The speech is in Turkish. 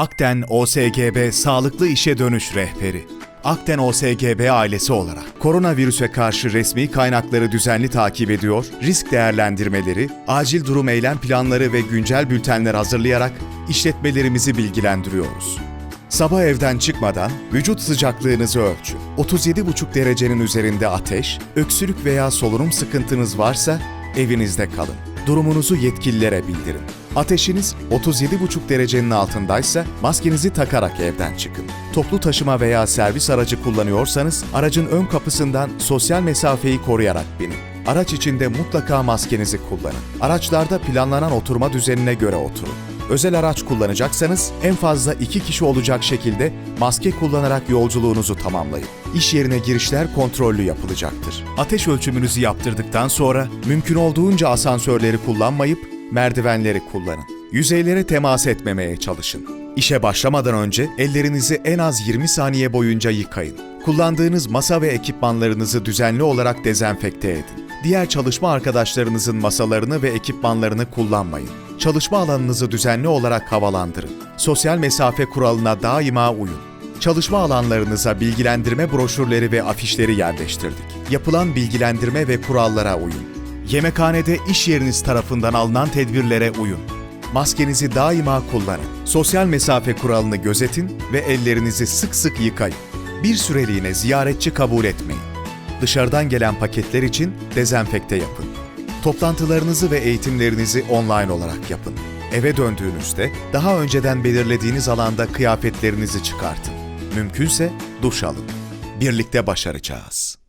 Akten OSGB Sağlıklı İşe Dönüş Rehberi. Akten OSGB ailesi olarak koronavirüse karşı resmi kaynakları düzenli takip ediyor, risk değerlendirmeleri, acil durum eylem planları ve güncel bültenler hazırlayarak işletmelerimizi bilgilendiriyoruz. Sabah evden çıkmadan vücut sıcaklığınızı ölçün. 37,5 derecenin üzerinde ateş, öksürük veya solunum sıkıntınız varsa evinizde kalın. Durumunuzu yetkililere bildirin. Ateşiniz 37,5 derecenin altındaysa maskenizi takarak evden çıkın. Toplu taşıma veya servis aracı kullanıyorsanız aracın ön kapısından sosyal mesafeyi koruyarak binin. Araç içinde mutlaka maskenizi kullanın. Araçlarda planlanan oturma düzenine göre oturun. Özel araç kullanacaksanız en fazla iki kişi olacak şekilde maske kullanarak yolculuğunuzu tamamlayın. İş yerine girişler kontrollü yapılacaktır. Ateş ölçümünüzü yaptırdıktan sonra mümkün olduğunca asansörleri kullanmayıp merdivenleri kullanın. Yüzeylere temas etmemeye çalışın. İşe başlamadan önce ellerinizi en az 20 saniye boyunca yıkayın. Kullandığınız masa ve ekipmanlarınızı düzenli olarak dezenfekte edin. Diğer çalışma arkadaşlarınızın masalarını ve ekipmanlarını kullanmayın. Çalışma alanınızı düzenli olarak havalandırın. Sosyal mesafe kuralına daima uyun. Çalışma alanlarınıza bilgilendirme broşürleri ve afişleri yerleştirdik. Yapılan bilgilendirme ve kurallara uyun. Yemekhanede iş yeriniz tarafından alınan tedbirlere uyun. Maskenizi daima kullanın. Sosyal mesafe kuralını gözetin ve ellerinizi sık sık yıkayın. Bir süreliğine ziyaretçi kabul etmeyin. Dışarıdan gelen paketler için dezenfekte yapın. Toplantılarınızı ve eğitimlerinizi online olarak yapın. Eve döndüğünüzde daha önceden belirlediğiniz alanda kıyafetlerinizi çıkartın. Mümkünse duş alın. Birlikte başaracağız.